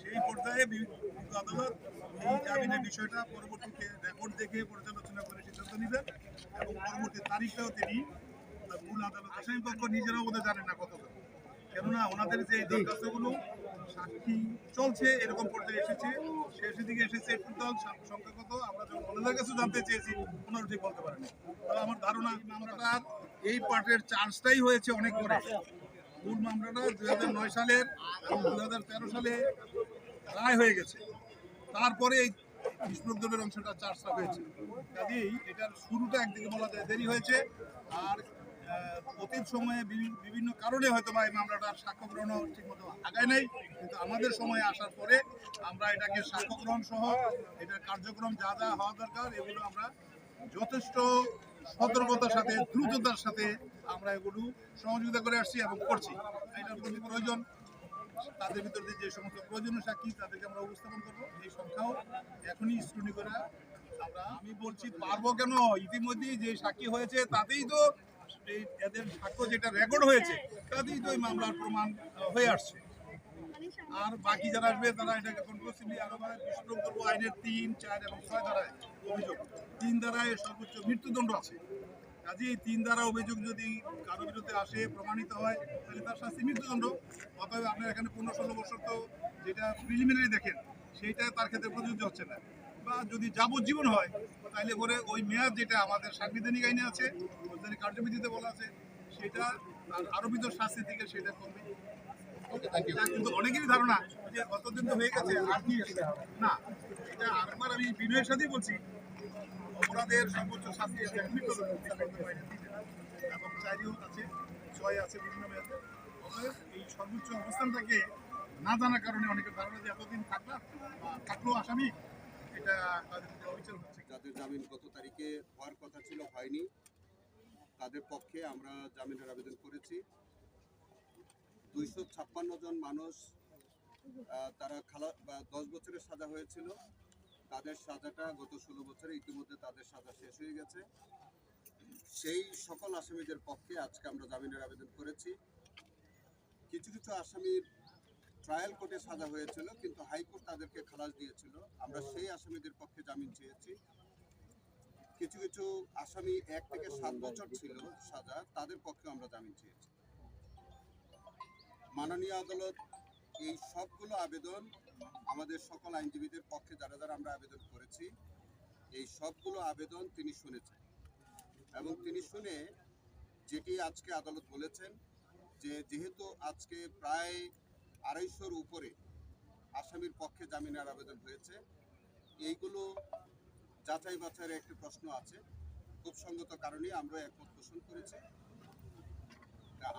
সেই পর্যায়ে আদালত এই জামিনের বিষয়টা পরবর্তীতে রেকর্ড দেখে পর্যালোচনা করে সিদ্ধান্ত নেবেন এবং পরবর্তী তারিখটাও তিনি মূল আদালত আসামি পক্ষ নিজেরাও বোধহয় জানেন না কত কেননা ওনাদের যে দরখাস্তগুলো সাক্ষী চলছে, এরকম পর্যায়ে এসেছে শেষের দিকে এসেছে, টোটাল সংখ্যা কত, আমরা যখন ওনাদের কাছে জানতে চেয়েছি, ওনারা ঠিক বলতে পারেন তবে আমার ধারণা এই পার্টের চার্জটাই হয়েছে অনেক পরে। মূল মামলাটা দুই হাজার নয় সালের দুই হাজার তেরো সালে রায় হয়ে গেছে। তারপরে এই বিস্ফোরকদের অংশটা চার্জটা হয়েছে। কাজেই এটার শুরুটা একদিকে বলা যায় দেরি হয়েছে, আর অতীত সময়ে বিভিন্ন কারণে হয়তো বা এই মামলাটার সাক্ষ্য গ্রহণ ঠিকমতো আগায় নাই, কিন্তু আমাদের সময়ে আসার পরে আমরা এটাকে সাক্ষ্য গ্রহণ সহ এটার কার্যক্রম যা যা হওয়া দরকার, এগুলো আমরা যথেষ্ট সতর্কতার সাথে, দ্রুততার সাথে আমরা এগুলো সহযোগিতা করে আসছি এবং করছি। এটার প্রতি প্রয়োজন। তাদের ভিতর দিয়ে যে সমস্ত প্রয়োজনীয় সাক্ষী, তাদেরকে আমরা উপস্থাপন করব। এই সংখ্যাও এখনই স্ক্রুনি করে আমরা, আমি বলছি, পারব কেন? ইতিমধ্যেই যে সাক্ষী হয়েছে, তাতেই তো এদের সাক্ষ্য যেটা রেকর্ড হয়েছে, তাতেই তো এই মামলার প্রমাণ হয়ে আসছে। আর বাকি যারা আসবে তারা এটাকে কনক্লুসিভলি আরও মানে বিস্ফোরক দ্রব্য আইনের তিন, চার এবং ছয় ধারায় অভিযোগ। তিন ধারায় সর্বোচ্চ মৃত্যুদণ্ড আছে। কাজে এই তিন ধারা অভিযোগ যদি কারও বিরুদ্ধে আসে, প্রমাণিত হয়, তাহলে তার শাস্তি মৃত্যুদণ্ড। অতএব আপনার এখানে পনেরো ষোলো বছর তো যেটা প্রিলিমিনারি দেখেন, সেইটা তার ক্ষেত্রে প্রযোজ্য হচ্ছে না। বা যদি যাবজ্জীবন হয় তাহলে পরে ওই মেয়াদ যেটা আমাদের সাংবিধানিক আইনে আছে কার্যবিধিতে বলা আছে, সেটা আরোপিত শাস্তি থেকে সেটা কমবে। কিন্তু অনেকেরই ধারণা যে কতদিন তো হয়ে গেছে, আর কি না, এটা আরেকবার আমি বিনয়ের সাথেই বলছি। অপরাধের সর্বোচ্চ শাস্তি এবং চারিও আছে, ছয় আছে বিভিন্ন মেয়াদে। এই সর্বোচ্চ অবস্থানটাকে না জানার কারণে অনেকের ধারণা যে এতদিন থাকলাম থাকল আসামি, এটা তাদের অবিচার হচ্ছে। যাদের জামিন গত তারিখে হওয়ার কথা ছিল, হয়নি। তাদের পক্ষে আমরা জামিনের আবেদন করেছি। দুইশো ছাপ্পান্ন জন মানুষ তারা খালা দশ বছরের সাজা হয়েছিল। তাদের সাজাটা গত ষোলো বছরে ইতিমধ্যে তাদের সাজা শেষ হয়ে গেছে। সেই সকল আসামিদের পক্ষে আজকে আমরা জামিনের আবেদন করেছি। কিছু কিছু আসামির ট্রায়াল কোর্টে সাজা হয়েছিল, কিন্তু হাইকোর্ট তাদেরকে খালাস দিয়েছিল। আমরা সেই আসামিদের পক্ষে জামিন চেয়েছি। কিছু আসামি এক থেকে সাত বছর ছিল সাজা, তাদের পক্ষে আমরা জামিন চেয়েছি। মাননীয় আদালত এই সবগুলো আবেদন আমাদের সকল আইনজীবীদের পক্ষে যারা যারা আমরা আবেদন করেছি, এই সবগুলো আবেদন তিনি শুনেছেন এবং তিনি শুনে যেটি আজকে আদালত বলেছেন যে যেহেতু আজকে প্রায় আড়াইশোর উপরে আসামির পক্ষে জামিনের আবেদন হয়েছে, এইগুলো যাচাই বাছাইয়ের একটি প্রশ্ন আছে। খুব সঙ্গত কারণে আমরা একমত পোষণ করেছি।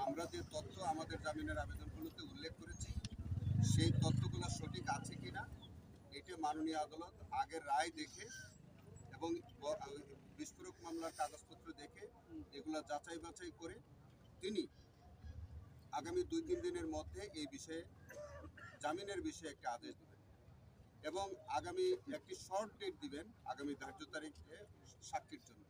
আমরা যে তথ্য আমাদের জামিনের আবেদনগুলোতে উল্লেখ করেছি, সেই তথ্যগুলো সঠিক আছে কিনা, এটা মাননীয় আদালত আগের রায় দেখে এবং বিস্ফোরক মামলার কাগজপত্র দেখে এগুলা যাচাই বাছাই করে তিনি আগামী দুই তিন দিনের মধ্যে এই বিষয়ে, জামিনের বিষয়ে একটা আদেশ দেবেন। এবং আগামী একটি শর্ট ডেট দিবেন আগামী ধার্য তারিখে সাক্ষীর জন্য।